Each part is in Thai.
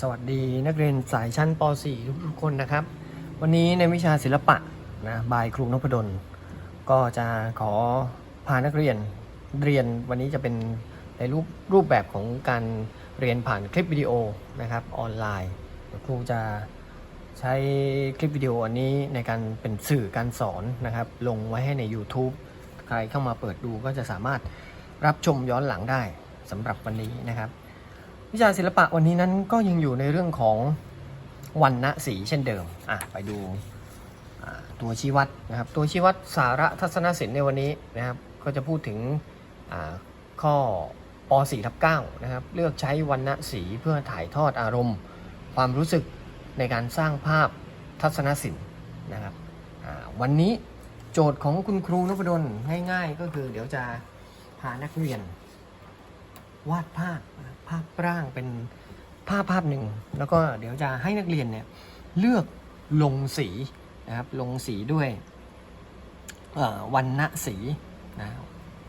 สวัสดีนักเรียนสายชั้นป .4 ทุกๆคนนะครับ วันนี้ในวิชาศิลปะนะบายครูนพดล ก็จะขอพานักเรียนเรียนวันนี้จะเป็นในรูปรูปแบบของการเรียนผ่านคลิปวิดีโอนะครับออนไลน์ครูจะใช้คลิปวิดีโออันนี้ในการเป็นสื่อการสอนนะครับ ลงไว้ให้ใน YouTube ใครเข้ามาเปิดดูก็จะสามารถรับชมย้อนหลังได้สำหรับวันนี้นะครับ วิชาศิลปะวันนี้นั้นก็ยังอยู่ในเรื่องของวันณะสีเช่นเดิมอะไปดูตัวชี้วัดนะครับ ตัวชี้วัดสาระทัศนศิลป์ในวันนี้นะครับ ก็จะพูดถึงข้อป .4 ทับ9นะครับ เลือกใช้วันณะสีเพื่อถ่ายทอดอารมณ์ ความรู้สึกในการสร้างภาพทัศนศิลป์นะครับวันนี้โจทย์ของคุณครูนพดลง่าย ๆ ก็คือเดี๋ยวจะพานักเรียน วาดภาพภาพร่างเป็นภาพภาพหนึ่ง แล้วก็เดี๋ยวจะให้นักเรียนเนี่ยเลือกลงสีนะครับลงสีด้วยวันณะสีนะ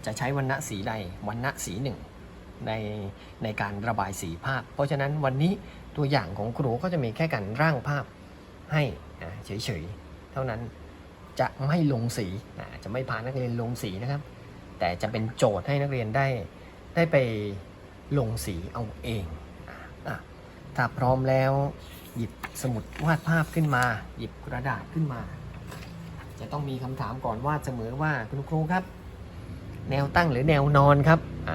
จะใช้วันณะสีใดวันณะสีหนึ่งในในการระบายสีภาพ เพราะฉะนั้นวันนี้ตัวอย่างของครูก็จะมีแค่การร่างภาพให้เฉยๆ เท่านั้นจะไม่ลงสีจะไม่พานักเรียนลงสีนะครับ แต่จะเป็นโจทย์ให้นักเรียนได้ ได้ไปลงสีเอาเองอถ้าพร้อมแล้วหยิบสมุดวาดภาพขึ้นมา หยิบกระดาษขึ้นมา จะต้องมีคำถามก่อนวาดเสมอว่าคุณครูครับ แนวตั้งหรือแนวนอนครับอ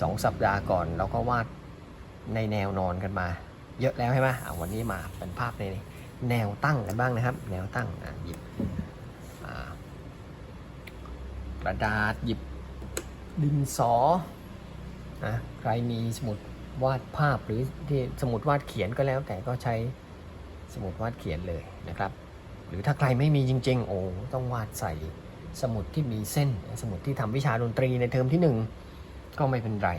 สองสัปดาห์ก่อนเราก็วาดในแนวนอนกันมา เยอะแล้วใช่ไหมอะวันนี้มาเป็นภาพในแนวตั้งกันบ้างนะครับ แนวตั้งหยิบกระดาษหยิบ ดินสอนะใครมีสมุดวาดภาพหรือที่สมุดวาดเขียนก็แล้ว แต่ก็ใช้สมุดวาดเขียนเลยนะครับ หรือถ้าใครไม่มีจริง ๆ โอ้ต้องวาดใส่สมุดที่มีเส้น สมุดที่ทำวิชาดนตรีในเทอมที่หนึ่งก็ไม่เป็นไร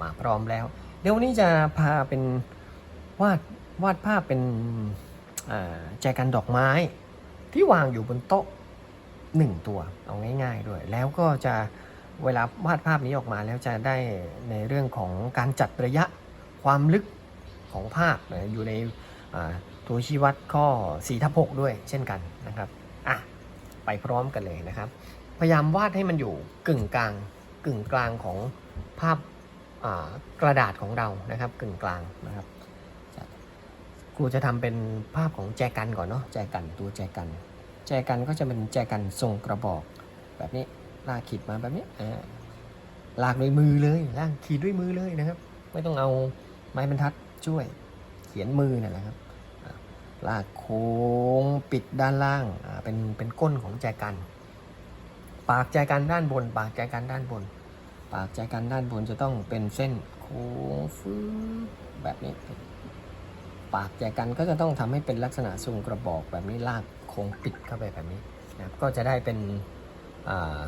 มาพร้อมแล้ว เดี๋ยววันนี้จะพาเป็นวาดวาดภาพเป็นแจกันดอกไม้ที่วางอยู่บนโต๊ะหนึ่งตัวเอาง่าย ๆ ด้วย แล้วก็จะ เวลาวาดภาพนี้ออกมาแล้วจะได้ในเรื่องของการจัดระยะความลึกของภาพนะอยู่ในตัวชี้วัดข้อ4ทับ6ด้วยเช่นกันนะครับอะไปพร้อมกันเลยนะครับ พยายามวาดให้มันอยู่กึ่งกลางกึ่งกลางของภาพกระดาษของเรานะครับกึ่งกลางนะครับครูจะทำเป็นภาพของแจกันก่อนเนาะแจกันตัวแจกัน แจกันก็จะเป็นแจกันทรงกระบอกแบบนี้ ลากขีดมาแบบนี้อ่าลากด้วยมือเลยลากขีดด้วยมือเลยนะครับ ไม่ต้องเอาไม้บรรทัดช่วย เขียนมือนั่นแหละครับลากโค้งปิดด้านล่างอ่าเป็นเป็นก้นของแจกัน ปากแจกันด้านบน ปากแจกันด้านบน ปากแจกันด้านบนจะต้องเป็นเส้นโค้งฟื้แบบนี้ ปากแจกันก็จะต้องทำให้เป็นลักษณะทรงกระบอกแบบนี้ลากโค้งปิดเข้าไปแบบนี้นะครับก็จะได้เป็นอ่า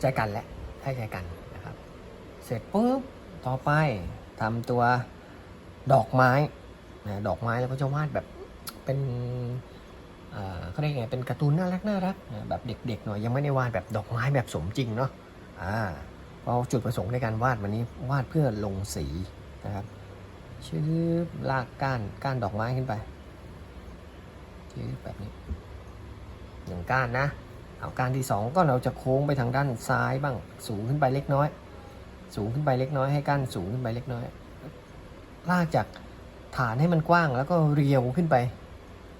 แจกันแหละให้แจกันนะครับ เสร็จปุ๊บต่อไปทำตัวดอกไม้นะดอกไม้แล้วก็จะวาดแบบเป็นเขาเรียกไงเป็นการ์ตูนน่ารักน่ารักแบบเด็กๆหน่อยยังไม่ได้วาดแบบดอกไม้แบบสมจริงเนาะอ่าเพราะจุดประสงค์ในการวาดวันนี้วาดเพื่อลงสีนะครับชืบลากก้านก้านดอกไม้ขึ้นไปชืบแบบนี้หนึ่งก้านนะ อากานที่สองก็เราจะโค้งไปทางด้านซ้ายบ้างสูงขึ้นไปเล็กน้อย สูงขึ้นไปเล็กน้อยให้ก้านสูงขึ้นไปเล็กน้อย ลากจากฐานให้มันกว้างแล้วก็เรียวขึ้นไป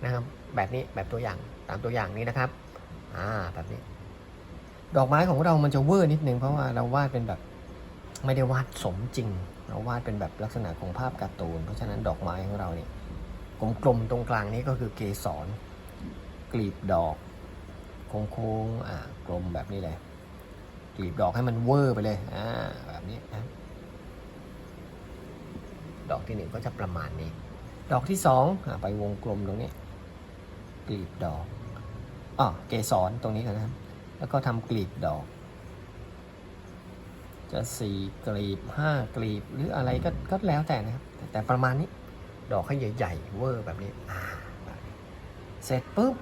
นะครับ แบบนี้แบบตัวอย่างตามตัวอย่างนี้นะครับอ่าแบบนี้ ดอกไม้ของเรามันจะเวอร์นิดนึงเพราะว่าเราวาดเป็นแบบไม่ได้วาดสมจริง เราวาดเป็นแบบลักษณะของภาพการ์ตูน เพราะฉะนั้นดอกไม้ของเราเนี่ยกลมๆตรงกลางนี้ก็คือเกสรกลีบดอก โค้งๆอ่ากลมแบบนี้เลยกลีบดอกให้มันเวอร์ไปเลยอ่าแบบนี้นะดอกที่หนึ่งก็จะประมาณนี้ ดอกที่สองอไปวงกลมตรงนี้กลีบดอกอ๋อเกสรตรงนี้ก่อนนะครับ แล้วก็ทำกลีบดอก จะสี่กลีบห้ากลีบหรืออะไรก็ก็แล้วแต่นะครับ แต่ประมาณนี้ ดอกให้ใหญ่ๆเวอร์แบบนี้อ่าแบบนี้เสร็จปุ๊บ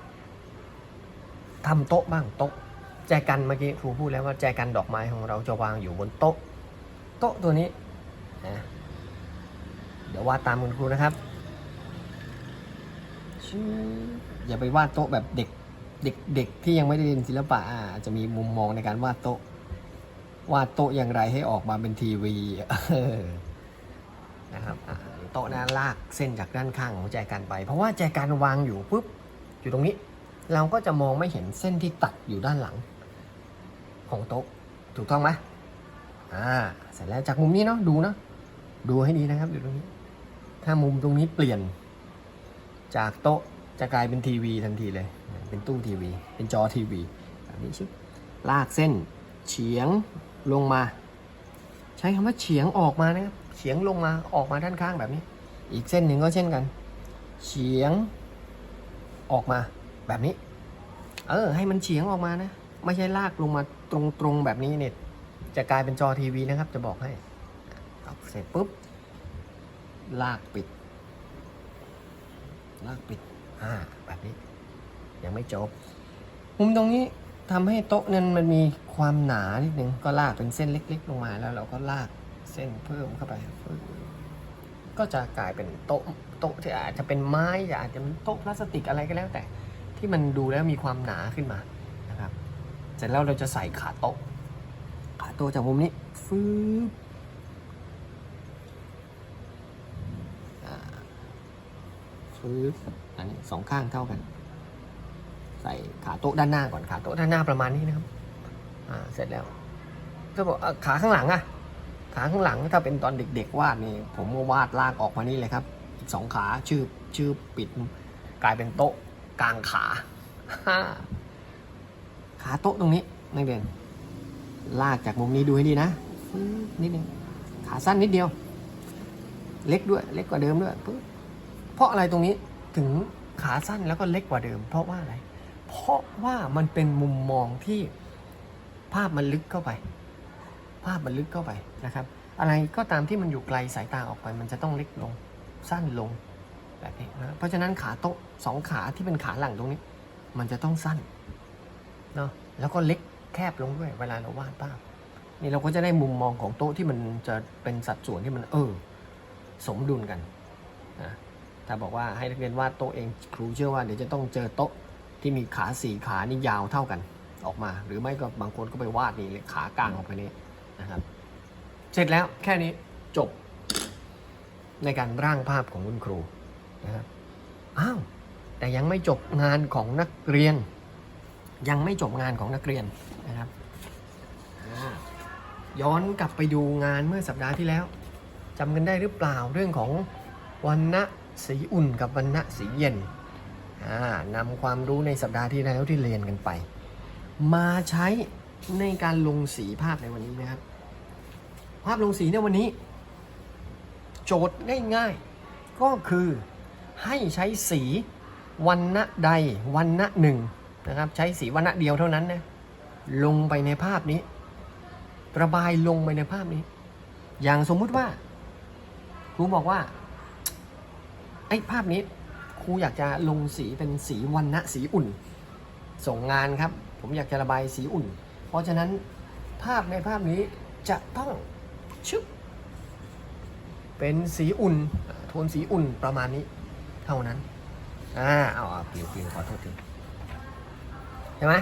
ทำโต๊ะบ้างโต๊ะ แจกันเมื่อกี้ครูพูดแล้วว่าแจกันดอกไม้ของเราจะวางอยู่บนโต๊ะ โต๊ะตัวนี้นะเดี๋ยววาดตามคุณครูนะครับอย่าไปวาดโต๊ะแบบเด็กเด็กเด็กที่ยังไม่ได้เรียนศิลปะอาจจะมีมุมมองในการวาดโต๊ะวาดโต๊ะอย่างไรให้ออกมาเป็นทีวีนะครับโต๊ะหน้าลากเส้นจากด้านข้างของแจกันไป เพราะว่าแจกันวางอยู่ปุ๊บอยู่ตรงนี้ เราก็จะมองไม่เห็นเส้นที่ตัดอยู่ด้านหลัง ของโต๊ะ ถูกต้องไหมอ่า เสร็จแล้วจากมุมนี้เนาะดูเนาะดูให้ดีนะครับอยู่ตรงนี้ ถ้ามุมตรงนี้เปลี่ยน จากโต๊ะจะกลายเป็นทีวีทันทีเลย เป็นตู้ทีวี เป็นจอทีวีแบบนี้ชิบลากเส้นเฉียงลงมา ใช้คำว่าเฉียงออกมานะครับเฉียงลงมาออกมาด้านข้างแบบนี้ อีกเส้นหนึ่งก็เช่นกัน เฉียงออกมา แบบนี้ เออ ให้มันเฉียงออกมานะ ไม่ใช่ลากลงมาตรงๆแบบนี้เนี่ย จะกลายเป็นจอทีวีนะครับ จะบอกให้เสร็จปุ๊บ ลากปิด ลากปิด อ่า แบบนี้ ยังไม่จบ มุมตรงนี้ทำให้โต๊ะนั้นมันมีความหนานิดนึง ก็ลากเป็นเส้นเล็ก ๆ ลงมาแล้วเราก็ลากเส้นเพิ่มเข้าไป ก็จะกลายเป็นโต๊ะโต๊ะที่อาจจะเป็นไม้อาจจะเป็นโต๊ะพลาสติกอะไรก็แล้วแต่ ที่มันดูแล้วมีความหนาขึ้นมานะครับเสร็จแล้วเราจะใส่ขาโต๊ะ ขาโต๊ะจากมุมนี้ฟืบฟืบอันนี้สองข้างเท่ากัน ใส่ขาโต๊ะด้านหน้าก่อนขาโต๊ะด้านหน้าประมาณนี้นะครับอ่าเสร็จแล้วถ้าบอกขาข้างหลังอะขาข้างหลังถ้าเป็นตอนเด็ก ๆ วาดนี่ผมก็วาดลากออกมานี่เลยครับอีกสองขาชื่อชื่อปิดกลายเป็นโต๊ะ กลางขาขาโต๊ะตรงนี้นักเรียนลากจากมุมนี้ดูให้ดีนะปึ๊บนิดนึงขาสั้นนิดเดียว เล็กด้วย เล็กกว่าเดิมด้วยปึ๊บเพราะอะไรตรงนี้ถึงขาสั้นแล้วก็เล็กกว่าเดิม เพราะว่าอะไร เพราะว่ามันเป็นมุมมองที่ภาพมันลึกเข้าไป ภาพมันลึกเข้าไปนะครับ อะไรก็ตามที่มันอยู่ไกลสายตาออกไป มันจะต้องเล็กลง สั้นลง แบบนี้นะเพราะฉะนั้นขาโต๊ะสองขาที่เป็นขาหลังตรงนี้ มันจะต้องสั้นเนาะแล้วก็เล็กแคบลงด้วยเวลาเราวาดภาพนี่เราก็จะได้มุมมองของโต๊ะที่มันจะเป็นสัดส่วนที่มันเออ สมดุลกันนะถ้าบอกว่าให้นักเรียนวาดโต๊ะเองครูเชื่อว่าเดี๋ยวจะต้องเจอโต๊ะที่มีขาสี่ขานี่ยาวเท่ากันออกมา หรือไม่ก็บางคนก็ไปวาดนี่ขากลางออกไปนี่นะครับ เสร็จแล้วแค่นี้จบในการร่างภาพของคุณครู นะครับอ้าวแต่ยังไม่จบงานของนักเรียน ยังไม่จบงานของนักเรียนนะครับย้อนกลับไปดูงานเมื่อสัปดาห์ที่แล้วจำกันได้หรือเปล่าเรื่องของวันณะสีอุ่นกับวันณะสีเย็นนำความรู้ในสัปดาห์ที่แล้วที่เรียนกันไป มาใช้ในการลงสีภาพในวันนี้นะครับ ภาพลงสีในวันนี้ โจทย์ง่ายๆ ก็คือ ให้ใช้สีวันณะใดวันณะหนึ่งนะครับใช้สีวันณะเดียวเท่านั้นนะลงไปในภาพนี้ ระบายลงไปในภาพนี้ อย่างสมมุติว่าครูบอกว่าไอ้ภาพนี้ครูอยากจะลงสีเป็นสีวันณะสีอุ่น ส่งงานครับ ผมอยากจะระบายสีอุ่น เพราะฉะนั้นภาพในภาพนี้จะต้องชึบเป็นสีอุ่น โทนสีอุ่นประมาณนี้ เท่านั้น อ่า เอาเอาปิวปิวขอโทษทีใช่ไหม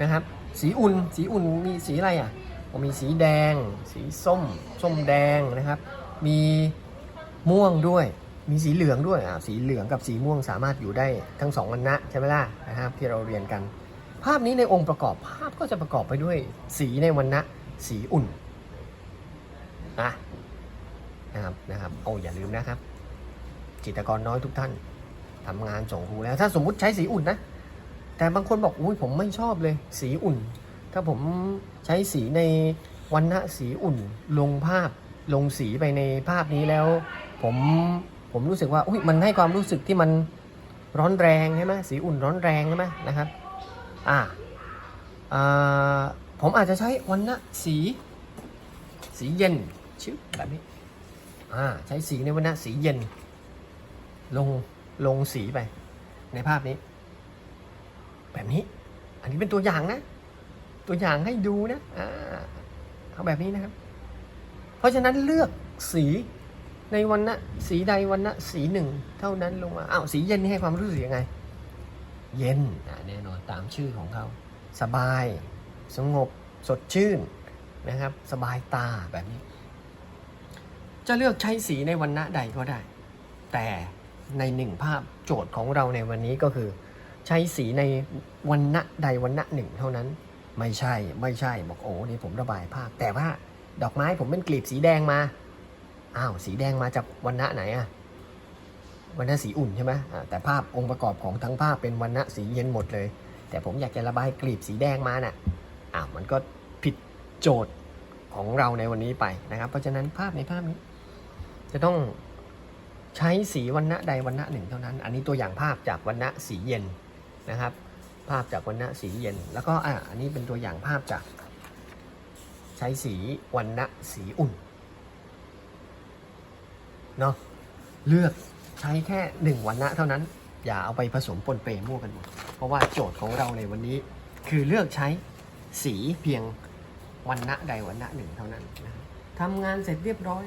นะครับ สีอุ่น สีอุ่นมีสีอะไรอะผมมีสีแดง สีส้ม ส้มแดงนะครับ มีม่วงด้วย มีสีเหลืองด้วย อ่า สีเหลืองกับสีม่วงสามารถอยู่ได้ทั้งสองวันนะใช่ไหมล่ะนะครับ ที่เราเรียนกัน ภาพนี้ในองค์ประกอบภาพก็จะประกอบไปด้วยสีในวันนะสีอุ่นนะนะครับนะครับ โอ้อย่าลืมนะครับ จิตกรน้อยทุกท่านทำงานส่งครูแล้ว ถ้าสมมุติใช้สีอุ่นนะ แต่บางคนบอกอุ้ยผมไม่ชอบเลย สีอุ่น ถ้าผมใช้สีในวันณะสีอุ่น ลงภาพลงสีไปในภาพนี้แล้ว ผมผมรู้สึกว่าอุ้ยมันให้ความรู้สึกที่มันร้อนแรงใช่ไหมสีอุ่นร้อนแรงใช่ไหมนะครับอ่าอ่าผมอาจจะใช้วันณะสี สีเย็นชื่อแบบนี้อ่าใช้สีในวันณะสีเย็น ลงลงสีไป ในภาพนี้ แบบนี้ อันนี้เป็นตัวอย่างนะ ตัวอย่างให้ดูนะอ่าเอาแบบนี้นะครับ เพราะฉะนั้นเลือกสีในวันณะสีใดวันณะสีหนึ่งเท่านั้นลงมาอ้าวสีเย็นนี่ให้ความรู้สึกยังไง เย็นแน่นอนตามชื่อของเขา สบาย สงบสดชื่นนะครับ สบายตาแบบนี้ จะเลือกใช้สีในวันณะใดก็ได้ แต่ ในหนึ่งภาพโจทย์ของเราในวันนี้ก็คือ ใช้สีในวันณะใดวันณะหนึ่งเท่านั้น ไม่ใช่ไม่ใช่บอกโอ้นี่ผมระบายภาพ แต่ว่าดอกไม้ผมเป็นกลีบสีแดงมาอ้าวสีแดงมาจากวันณะไหนอะวันณะสีอุ่นใช่ไหมแต่ภาพองค์ประกอบของทั้งภาพเป็นวันณะสีเย็นหมดเลย แต่ผมอยากจะระบายกลีบสีแดงมาน่ะอ้าวมันก็ผิดโจทย์ของเราในวันนี้ไปนะครับ เพราะฉะนั้นภาพในภาพนี้ จะต้อง ใช้สีวันณะใดวันณะหนึ่งเท่านั้น อันนี้ตัวอย่างภาพจากวันณะสีเย็นนะครับ ภาพจากวันณะสีเย็น แล้วก็อะอันนี้เป็นตัวอย่างภาพจาก ใช้สีวันณะสีอุ่นเนาะเลือกใช้แค่หนึ่งวันณะเท่านั้น อย่าเอาไปผสมปนเปมั่วกันหมดเพราะว่าโจทย์ของเราในวันนี้ คือเลือกใช้สีเพียงวันณะใดวันณะหนึ่งเท่านั้นนะทำงานเสร็จเรียบร้อย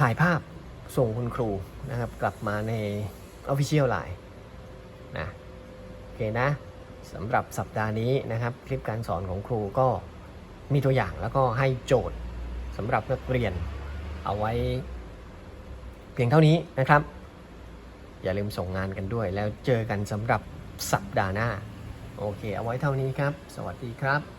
ถ่ายภาพส่งคุณครูนะครับ กลับมาใน Official Line นะโอเคนะสำหรับสัปดาห์นี้นะครับ คลิปการสอนของครูก็มีตัวอย่างแล้วก็ให้โจทย์สำหรับนักเรียนเอาไว้ เพียงเท่านี้นะครับ อย่าลืมส่งงานกันด้วย แล้วเจอกันสำหรับสัปดาห์หน้า โอเค เอาไว้เท่านี้ครับ สวัสดีครับ